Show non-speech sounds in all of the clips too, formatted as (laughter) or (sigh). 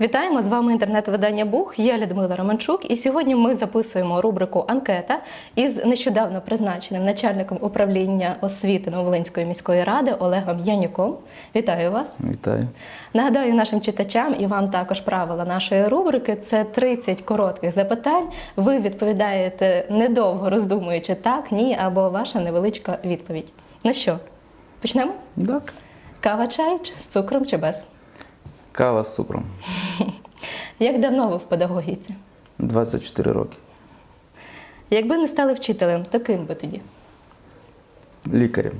Вітаємо з вами інтернет-видання Бух. Я Людмила Романчук, і сьогодні ми записуємо рубрику Анкета із нещодавно призначеним начальником управління освіти Новолинської міської ради Олегом Янюком. Вітаю вас! Вітаю. Нагадаю нашим читачам і вам також правила нашої рубрики. Це 30 коротких запитань. Ви відповідаєте недовго роздумуючи так, ні або ваша невеличка відповідь. Ну що, почнемо? Так. Кава чай чи з цукром чи без? Кава з цукром. (laughs) Як давно ви в педагогіці? 24 роки. Якби не стали вчителем, то ким би тоді? Лікарем.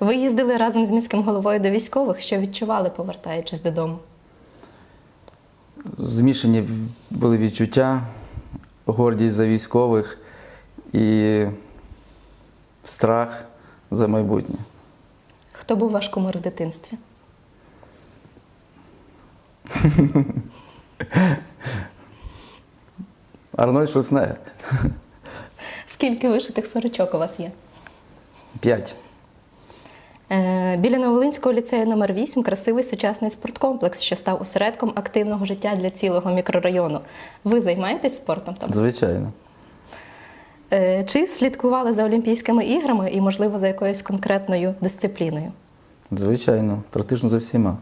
Ви їздили разом з міським головою до військових, що відчували, повертаючись додому. Змішані були відчуття, гордість за військових і страх за майбутнє. Хто був ваш кумир в дитинстві? (laughs) Арнольд Шварценеггер. Скільки вишитих сорочок у вас є? П'ять. Е, біля Новолинського ліцею номер 8 красивий сучасний спорткомплекс, що став осередком активного життя для цілого мікрорайону. Ви займаєтесь спортом там? Звичайно. Е, чи слідкували за Олімпійськими іграми і, можливо, за якоюсь конкретною дисципліною? Звичайно. Практично за всіма.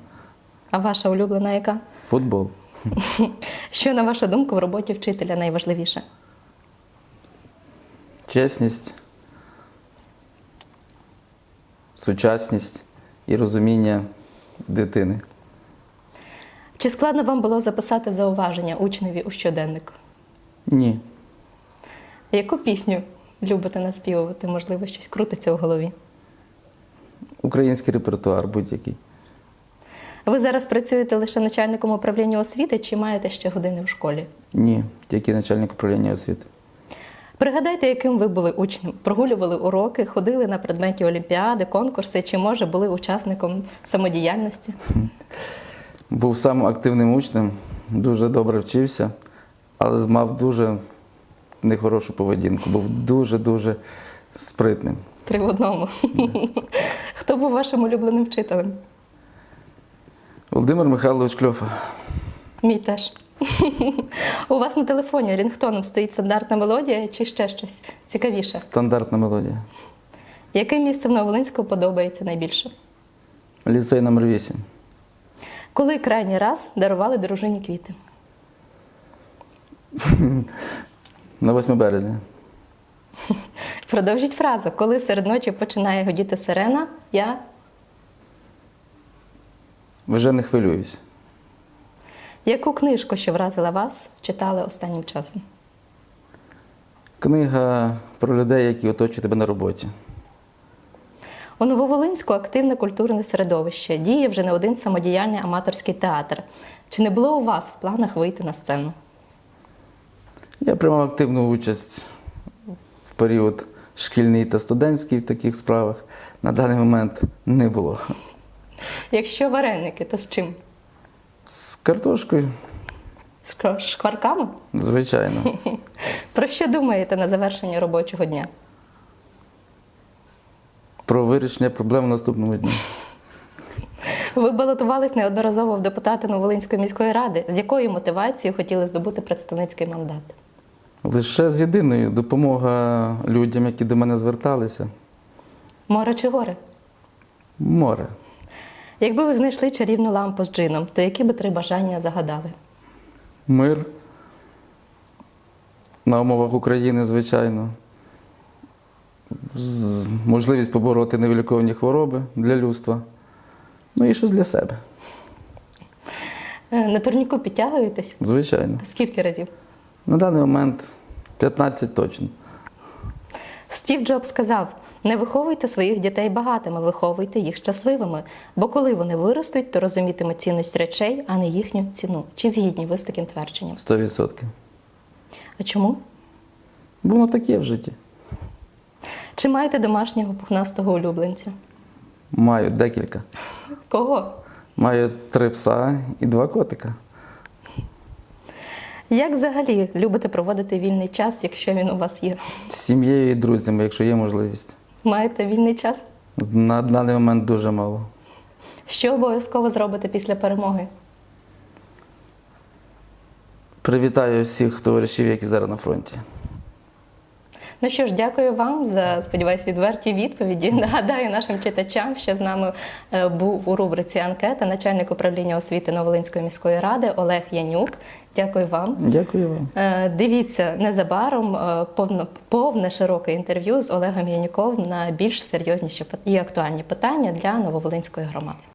А ваша улюблена яка? Футбол. (laughs) Що, на вашу думку, в роботі вчителя найважливіше? Чесність, сучасність і розуміння дитини. Чи складно вам було записати зауваження учневі у щоденник? Ні. Яку пісню любите наспівувати? Можливо, щось крутиться в голові? Український репертуар будь-який. Ви зараз працюєте лише начальником управління освіти чи маєте ще години в школі? Ні, тільки начальник управління освіти. Пригадайте, яким ви були учнем? Прогулювали уроки, ходили на предметі олімпіади, конкурси, чи може були учасником самодіяльності? (laughs) Був самим активним учнем, дуже добре вчився, але мав дуже нехорошу поведінку, був дуже-дуже спритним. Три в одному. (laughs) Хто був вашим улюбленим вчителем? Володимир Михайлович Кльофа. Мій теж. (laughs) У вас на телефоні рінгтоном стоїть стандартна мелодія чи ще щось цікавіше? Стандартна мелодія. Яке місце в Новолинську подобається найбільше? Ліцей номер 8 Коли крайній раз дарували дружині квіти? (laughs) на 8 березня. Продовжіть фразу. Коли серед ночі починає годіти сирена, я Вже не хвилююсь. яку книжку, що вразила вас, читали останнім часом? Книга про людей, які оточують тебе на роботі. У Нововолинську активне культурне середовище. Діє вже не один самодіяльний аматорський театр. Чи не було у вас в планах вийти на сцену? Я приймав активну участь в період шкільний та студентський в таких справах. На даний момент не було. Якщо вареники, то з чим? З картошкою, З шкварками? звичайно. (laughs) Про що думаєте на завершення робочого дня? Про вирішення проблем в наступному дні. (laughs) Ви балотувались неодноразово в депутати Новолинської міської ради. З якою мотивацією хотіли здобути представницький мандат? Лише з єдиною допомога людям, які до мене зверталися. Море чи гори? Море. Якби ви знайшли чарівну лампу з джином, то які би три бажання загадали? Мир. На умовах України, звичайно. Можливість побороти невиліковні хвороби для людства. Ну і щось для себе. Е, На турніку підтягуєтесь? Звичайно. Скільки разів? На даний момент 15 точно. Стів Джобс сказав: не виховуйте своїх дітей багатими, виховуйте їх щасливими. Бо коли вони виростуть, то розумітимуть цінність речей, а не їхню ціну. Чи згідні ви з таким твердженням? 100%. А чому? Бо воно таке в житті. Чи маєте домашнього пухнастого улюбленця? Маю декілька. Кого? Маю три пса і два котика. Як взагалі любите проводити вільний час, якщо він у вас є? З сім'єю і друзями, якщо є можливість. Маєте вільний час? На даний момент дуже мало. Що обов'язково зробите після перемоги? Привітаю всіх товаришів, які зараз на фронті. Ну що ж, дякую вам за сподіваюся відверті відповіді. Нагадаю нашим читачам, що з нами е, був у рубриці анкета начальник управління освіти Новолинської міської ради Олег Янюк. Дякую вам. Дякую вам. Е, Дивіться незабаром е, повно, повне широке інтерв'ю з Олегом Янюком на більш серйозніші і актуальні питання для Нововолинської громади.